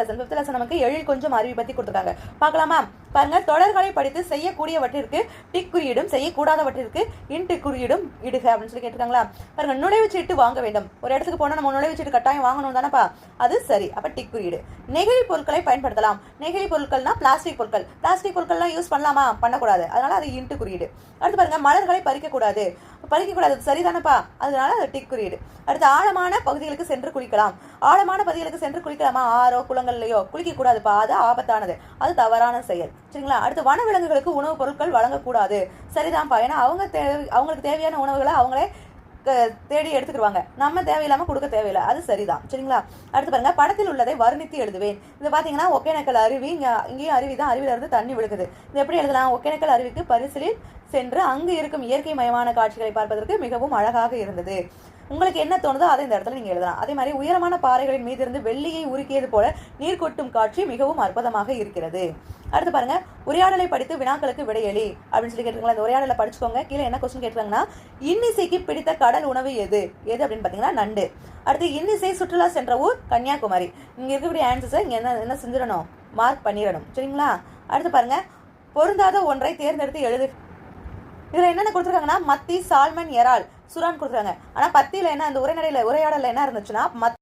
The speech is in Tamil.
லெசன் ஃபிஃப்த் லெசன் நமக்கு எழில் கொஞ்சம் அருவி பற்றி கொடுத்துருக்காங்க. பார்க்கலாமா? பாருங்க தொடர்களை படித்து செய்யக்கூடியவற்றிற்கு டிக் குறியீடும் செய்யக்கூடாதவற்றிற்கு இன்ட்டு குறியீடும் இடுக அப்படின்னு சொல்லி கேட்டிருக்காங்களா? பாருங்க நுழைவுச்சீட்டு வாங்க வேண்டும். ஒரு இடத்துக்கு போனால் நம்ம நுழைவுச்சீட்டு கட்டாயம் வாங்கணும் தானேப்பா? அது சரி. அப்போ டிக் குறியீடு. நெகிழி பொருட்களை பயன்படுத்தலாம். நெகிழி பொருட்கள்னா பிளாஸ்டிக் பொருட்கள். பிளாஸ்டிக் பொருட்கள்லாம் யூஸ் பண்ணலாமா? பண்ணக்கூடாது. அதனால அது இன்ட்டு குறியீடு. அடுத்து பாருங்க மலர்களை பறிக்கக்கூடாது. பறிக்கக்கூடாது அது சரிதானப்பா? அதனால அது டிக் குறியீடு. அடுத்து ஆழமான பகுதிகளுக்கு சென்று குளிக்கலாம். ஆழமான பகுதிகளுக்கு சென்று குளிக்கலாமா? ஆறோ குளங்கள்லையோ? குளிக்க கூடாதுப்பா அது ஆபத்தானது. அது தவறான செயல். சரிங்களா? அடுத்து வனவிலங்குகளுக்கு உணவுப் பொருட்கள் வழங்கக்கூடாது. சரிதான்ப்பா. ஏன்னா அவங்க தேவை அவங்களுக்கு தேவையான உணவுகளை அவங்களே தேடி எடுத்துக்கிடுவாங்க. நம்ம தேவையில்லாம கொடுக்க தேவையில்லை. அது சரிதான். சரிங்களா? அடுத்து பாருங்க. படத்தில் உள்ளதை வர்ணித்து எழுதுவேன். இது பாத்தீங்கன்னா ஒகேனக்கல் அருவி இங்க இங்கேயும் அருவி தான். அருவில இருந்து தண்ணி விழுகுது. இது எப்படி எழுதலாம்? ஒகேனக்கல் அருவிக்கு பரிசலில் சென்று அங்கு இருக்கும் இயற்கை மயமான காட்சிகளை பார்ப்பதற்கு மிகவும் அழகாக இருந்தது. உங்களுக்கு என்ன தோணுதோ அதை இந்த இடத்துல நீங்க எழுதலாம். அதே மாதிரி உயரமான பாறைகளின் மீது இருந்து வெள்ளியை உருக்கியது போல நீர் கொட்டும் காட்சி மிகவும் அற்புதமாக இருக்கிறது. அடுத்து பாருங்க உரையாடலை படித்து வினாக்களுக்கு விடையளி அப்படின்னு சொல்லி கேட்டுருங்களா இந்த உரையாடலை படிச்சுக்கோங்க. கீழே என்ன கொஸ்டின் கேட்டுருக்காங்கன்னா இன்னிசைக்கு பிடித்த கடல் உணவு எது? எது அப்படின்னு பார்த்தீங்கன்னா நண்டு. அடுத்து இன்னிசை சுற்றுலா சென்ற ஊர் கன்னியாகுமரி. இங்க இருக்கக்கூடிய ஆன்சர்ஸை இங்க என்ன என்ன செஞ்சிடணும்? மார்க் பண்ணிடணும். சரிங்களா? அடுத்து பாருங்க பொருந்தாத ஒன்றை தேர்ந்தெடுத்து எழுது. இதில் என்னென்ன கொடுத்துருக்காங்கன்னா மத்தி சால்மன் எறால் சுறான் கொடுத்துருக்காங்க. ஆனால் பத்தியில் என்ன அந்த உரைநடையில் உரையாடலில் என்ன இருந்துச்சுன்னா மத்